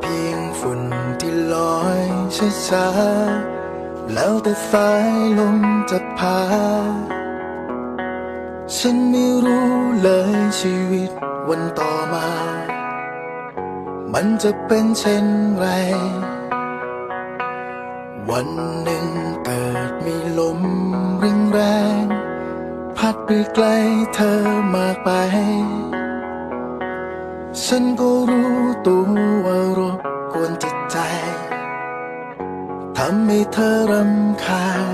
เพียงฝุ่นที่ลอยช้าๆแล้วแต่สายลมจะพา ฉันไม่รู้เลยชีวิตวันต่อมา มันจะเป็นเช่นไร วันหนึ่งเกิดมีลมแรงแรงๆพัดไปไกลเธอมากไป ฉันก็รู้ตัวว่ารบกวนจิตใจ ทำให้เธอรำคาญ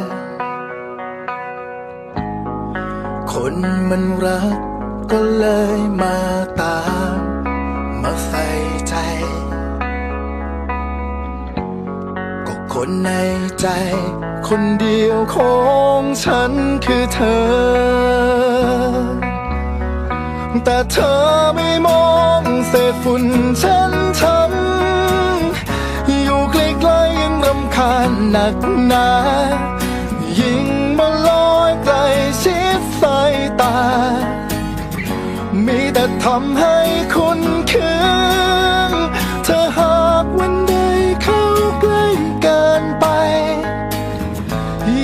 คนมันรักก็เลยมาตาม มาใส่ใจ ก็คนในใจ คนเดียวของฉันคือเธอ แต่เธอไม่มองเศษฝุ่นฉันทำอยู่ใกล้ๆยังรำคาญหนักหนายิ่งมาลอยใกลชิดสายตา มีแต่ทำให้คุณคืนเธอหากวันใดเข้าใกล้เกินไป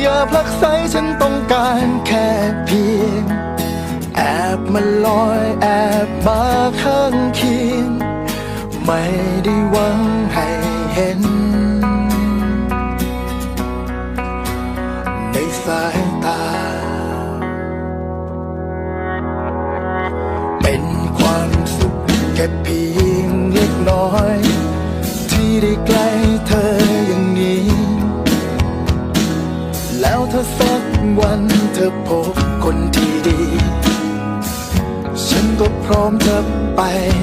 อย่าผลักไสฉันต้องการแค่ อยแอบมาข้างเคียง ไม่ได้หวังให้เห็น ในสายตา เป็นความสุขแค่เพียงเล็กน้อย ที่ได้ใกล้เธออย่างนี้ แล้วถ้าสักวันเธอพบ นก็พร้อมจะไป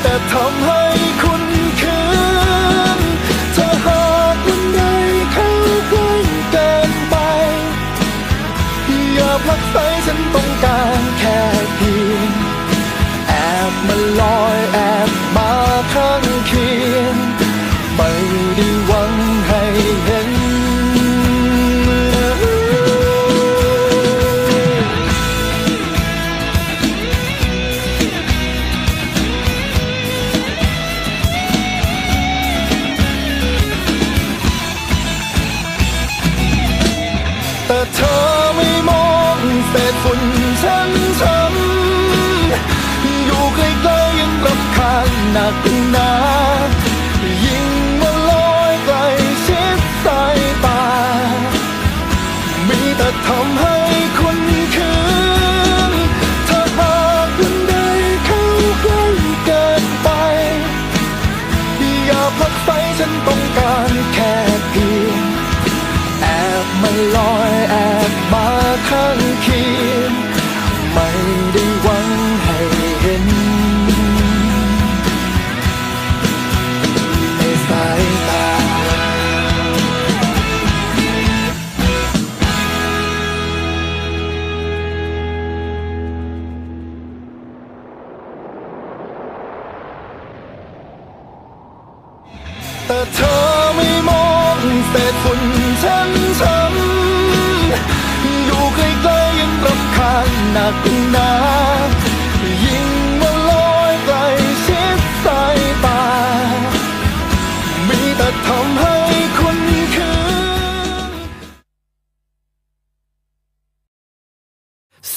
มีแต่ เธอไม่มองเศษ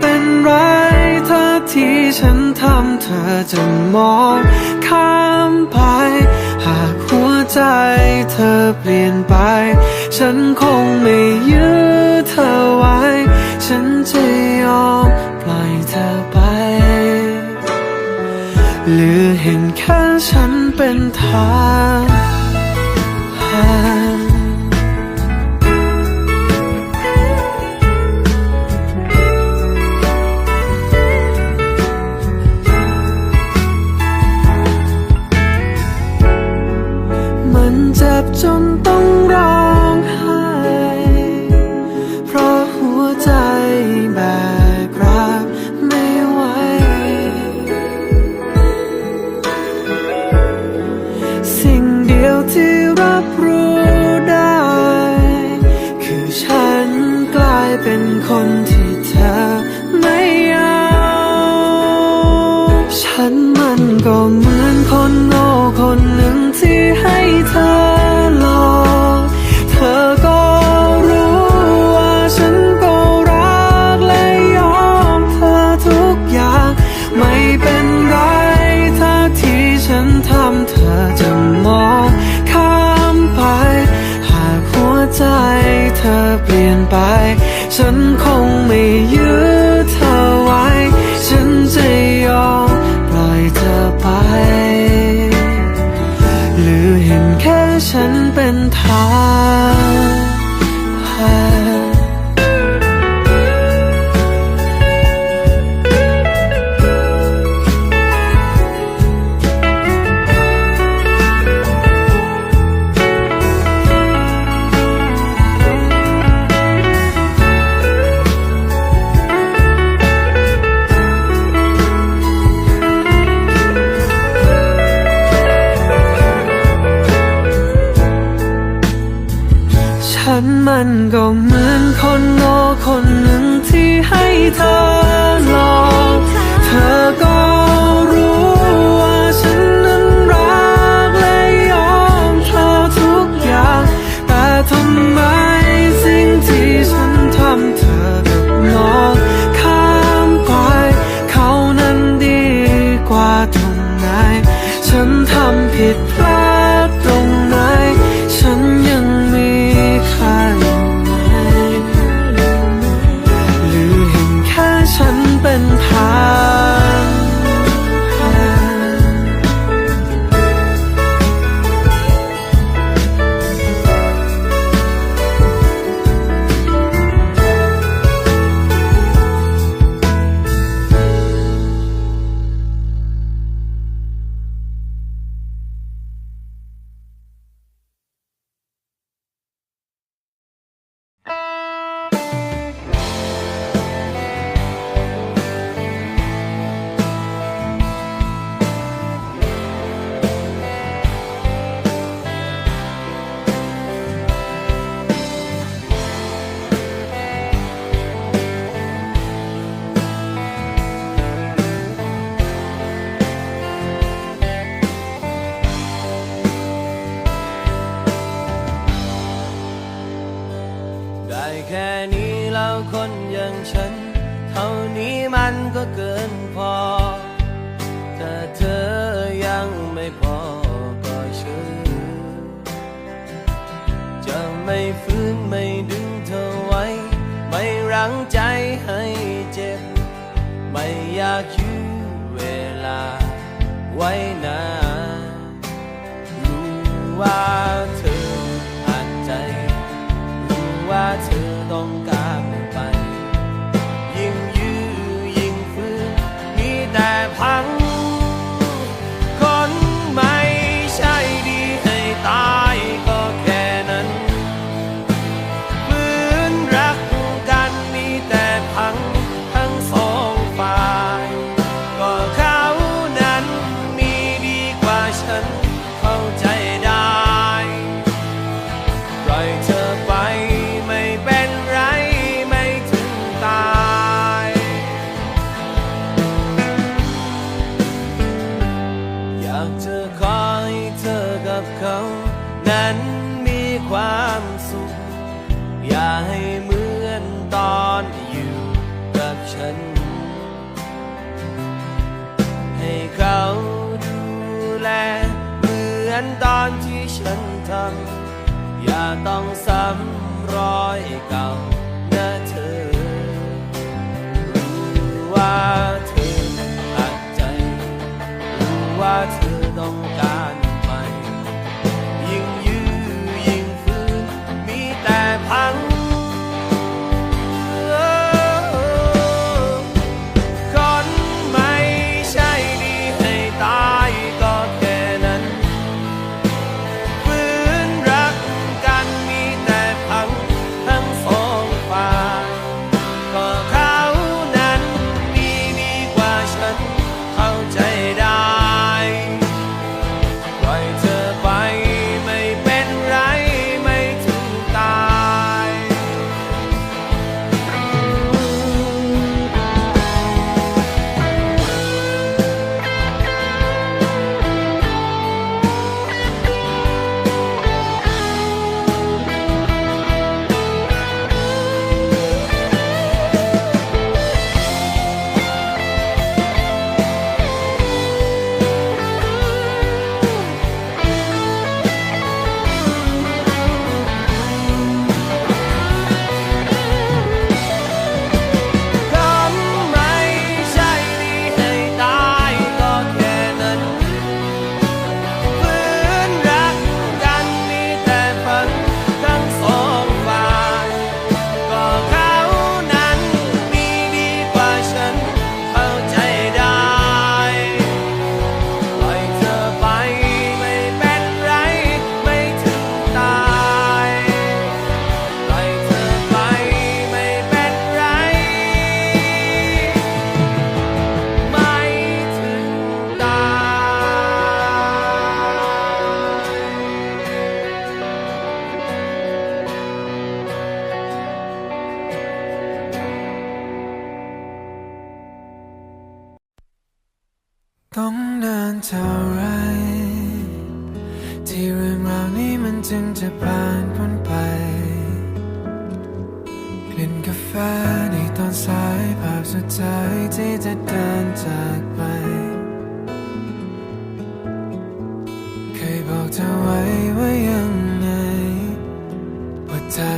เป็นไรถ้าที่ฉันทำเธอจะมองข้ามไป หากหัวใจเธอเปลี่ยนไป ฉันคงไม่ยื้อเธอไว้ ฉันจะยอมปล่อยเธอไป หรือเห็นแค่ฉันเป็นทาง Now.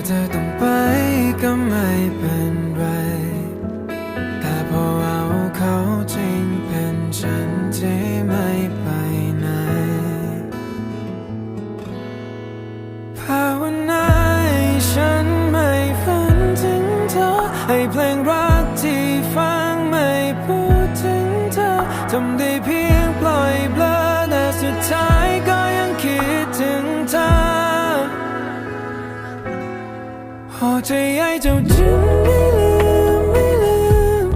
the ฉันไม่ลืมไม่ลืม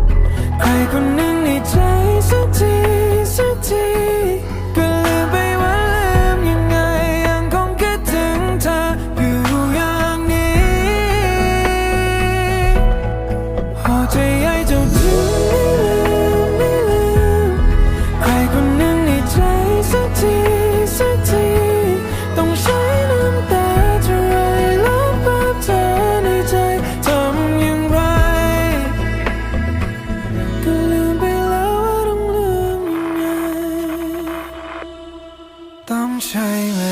ใครคนหนึ่งในใจสักทีสักที ใช่เว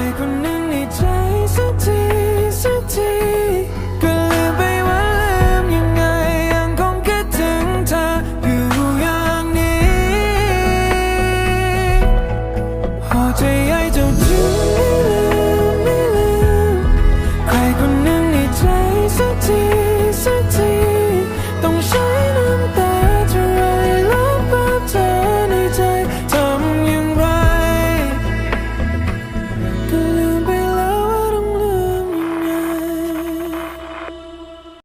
พอ